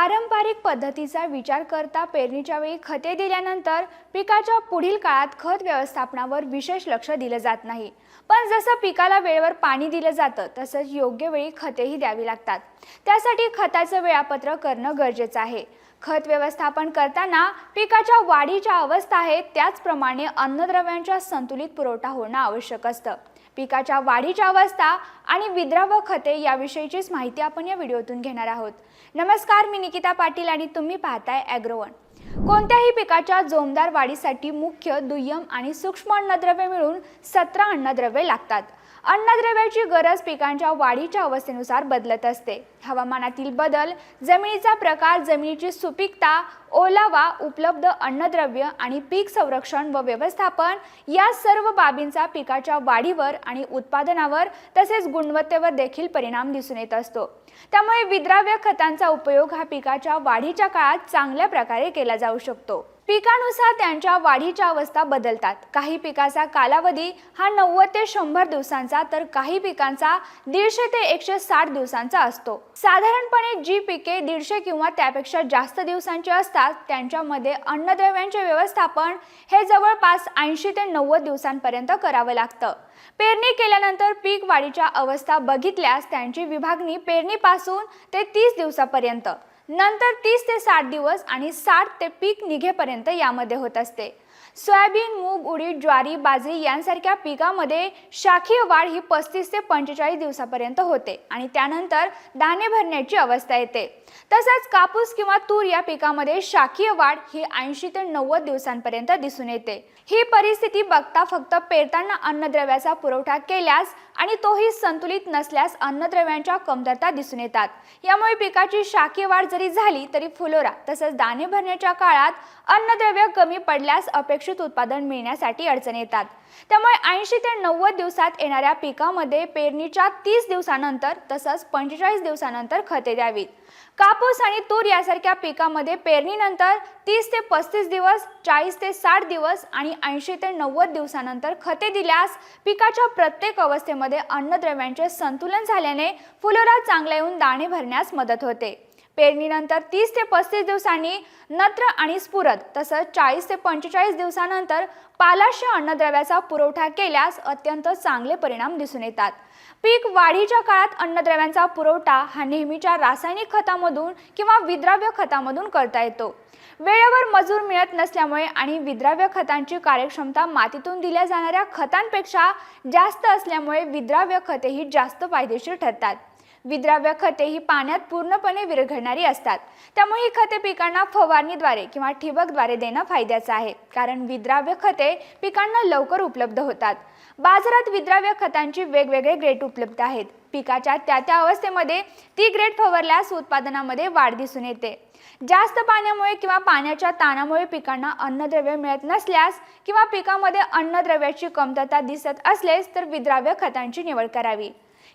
पारंपरिक पद्धतीचा विचार करता पेरणीच्या वेळी खते दिल्यानंतर पिकाच्या पुढील काळात खत व्यवस्थापनावर विशेष लक्ष दिलं जात नाही. पण जसं पिकाला वेळेवर पाणी दिलं जातं तसंच योग्य वेळी खतेही द्यावी लागतात. त्यासाठी खताचं वेळापत्रक करणं गरजेचं आहे. खत व्यवस्थापन करताना पिकाच्या वाढीच्या अवस्था आहेत त्याचप्रमाणे अन्नद्रव्यांचा संतुलित पुरवठा होणं आवश्यक असतं. पिकाच्या वाढीच्या अवस्था आणि विद्राव्य खते याविषयीचीच माहिती आपण या व्हिडिओतून घेणार आहोत. नमस्कार मी निकिता पाटील आणि तुम्ही पाहताय ॲग्रोवन कोणत्याही पिकाच्या जोमदार वाढीसाठी मुख्य दुय्यम आणि सूक्ष्म अन्नद्रव्ये मिळून सतरा अन्नद्रव्ये लागतात. अन्नद्रव्याची गरज पिकांच्या वाढीच्या अवस्थेनुसार बदलत असते. हवामानातील बदल जमिनीचा प्रकार जमिनीची सुपीकता ओलावा उपलब्ध अन्नद्रव्य आणि पीक संरक्षण व व्यवस्थापन या सर्व बाबींचा पिकाच्या वाढीवर आणि उत्पादनावर तसेच गुणवत्तेवर देखील परिणाम दिसून येत असतो. त्यामुळे विद्राव्य खतांचा उपयोग हा पिकाच्या वाढीच्या काळात चांगल्या प्रकारे केला जाऊ शकतो. पिकानुसार त्यांच्या वाढीच्या अवस्था बदलतात. काही पिकाचा कालावधी हा नव्वद ते शंभर दिवसांचा तर काही पिकांचा दीडशे ते एकशे साठ दिवसांचा असतो. साधारणपणे जी पिके दीडशे किंवा त्यापेक्षा जास्त दिवसांची असतात त्यांच्यामध्ये अन्नद्रव्यांचे व्यवस्थापन हे जवळपास ऐंशी ते नव्वद दिवसांपर्यंत करावं लागतं. पेरणी केल्यानंतर पीक वाढीच्या अवस्था बघितल्यास त्यांची विभागणी पेरणीपासून ते तीस दिवसापर्यंत. नंतर तीस ते साठ दिवस आणि साठ ते पीक निघेपर्यंत यामध्ये होत असते. सोयाबीन मूग उडीद ज्वारी बाजरी यांसारख्या पिकामध्ये शाखीय वाढ ही पस्तीस ते पंचेचाळीस दिवसापर्यंत होते आणि त्यानंतर दाणे भरण्याची अवस्था येते. तसंच कापूस किंवा तूर या पिकामध्ये शाखीय वाढ ही ऐंशी ते नव्वद दिवसांपर्यंत दिसून येते. ही परिस्थिती बघता फक्त पेरताना अन्नद्रव्याचा पुरवठा केल्यास आणि तोही संतुलित नसल्यास अन्नद्रव्यांच्या कमतरता दिसून येतात. यामुळे पिकाची शाखीय वाढ जरी झाली तरी फुलोरा तसंच दाणे भरण्याच्या काळात अन्नद्रव्य कमी पडल्यास अपेक्षित उत्पादन मिळण्यासाठी अडचण येतात. त्यामुळे ऐंशी ते नव्वद दिवसात येणाऱ्या पिकामध्ये पेरणीच्या तीस दिवसानंतर तसंच पंचेचाळीस दिवसानंतर खते द्यावीत. कापूस आणि तूर यासारख्या पिकामध्ये पेरणीनंतर तीस ते पस्तीस दिवस चाळीस ते साठ दिवस आणि ऐंशी ते नव्वद दिवसानंतर खते दिल्यास पिकाच्या प्रत्येक अवस्थेमध्ये अन्नद्रव्यांचे संतुलन झाल्याने फुलोरा चांगला येऊन दाणे भरण्यास मदत होते. पेरणीनंतर तीस ते पस्तीस दिवसांनी नत्र आणि स्फुरद तसंच चाळीस ते पंचेचाळीस दिवसानंतर पालाश अन्नद्रव्याचा पुरवठा केल्यास अत्यंत चांगले परिणाम दिसून येतात. पीक वाढीच्या काळात अन्नद्रव्यांचा पुरवठा हा नेहमीच्या रासायनिक खतामधून किंवा विद्राव्य खतामधून करता येतो. वेळेवर मजूर मिळत नसल्यामुळे आणि विद्राव्य खतांची कार्यक्षमता मातीतून दिल्या जाणाऱ्या खतांपेक्षा जास्त असल्यामुळे विद्राव्य खतेही जास्त फायदेशीर ठरतात. विद्राव्य खते ही पाण्यात पूर्णपणे विरघळणारी असतात. त्यामुळे ही खते पिकांना फवारणीद्वारे किंवा ठिबकद्वारे देणं फायद्याचं आहे. कारण विद्राव्य खते पिकांना लवकर उपलब्ध होतात. बाजारात विद्राव्य खतांची वेगवेगळे ग्रेड उपलब्ध आहेत. पिकाच्या त्या त्या अवस्थेमध्ये ती ग्रेड फवारल्यास उत्पादनामध्ये वाढ दिसून येते. जास्त पाण्यामुळे किंवा पाण्याच्या ताणामुळे पिकांना अन्नद्रव्य मिळत नसल्यास किंवा पिकामध्ये अन्नद्रव्याची कमतरता दिसत असल्यास तर विद्राव्य खतांची निवड करावी.